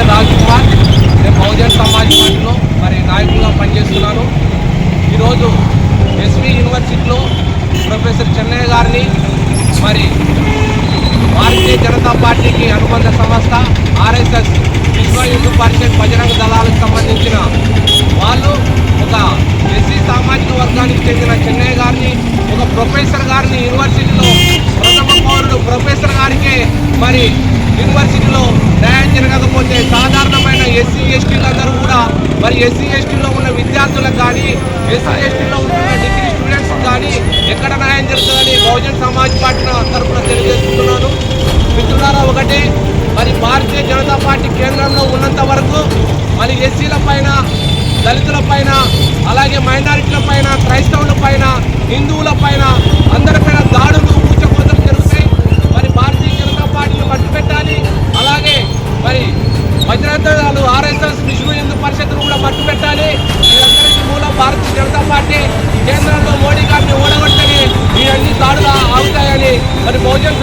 పేరు రాజ్కుమార్ నేను బహుజన సమాజ్ పార్టీలో మరి నాయకులుగా పనిచేస్తున్నాను ఈరోజు ఎస్వి యూనివర్సిటీలో ప్రొఫెసర్ చెన్నయ్య గారిని మరి భారతీయ జనతా పార్టీకి అనుబంధ సంస్థ ఆర్ఎస్ఎస్ విశ్వ హిందూ పరిషత్ బజరంగ దళాలకు సంబంధించిన వాళ్ళు ఒక ఎస్సీ సామాజిక వర్గానికి చెందిన చెన్నయ్య గారిని ఒక ప్రొఫెసర్ గారిని యూనివర్సిటీలో మరి ఎస్సీ ఎస్టీలో ఉన్న విద్యార్థులకు కానీ ఎస్సీ ఎస్టీలో ఉన్న డిగ్రీ స్టూడెంట్స్ కానీ ఎక్కడ న్యాయం జరుగుతుందని బహుజన్ సమాజ్ పార్టీ తరఫున తెలియజేస్తున్నాను. మిత్రులారా ఒకటి మరి భారతీయ జనతా పార్టీ కేంద్రంలో ఉన్నంత వరకు మరి ఎస్సీల పైన దళితుల పైన అలాగే మైనారిటీల పైన క్రైస్తవుల పైన హిందువుల పైన అందరిపైన దాడులు కూచకోతలు జరుగుతాయి మరి భారతీయ జనతా పార్టీని మట్టు పెట్టాలి అలాగే మరి భద్రతలు ఆర్ఎస్ఎస్ విశ్వ హిందూ పట్టు పెట్టాలి వీరందరికీ మూలం భారతీయ జనతా పార్టీ కేంద్రంలో మోడీ గారిని ఓడగొట్టని ఈ అన్ని దాడులు ఆగుతాయని మరి బహుజన్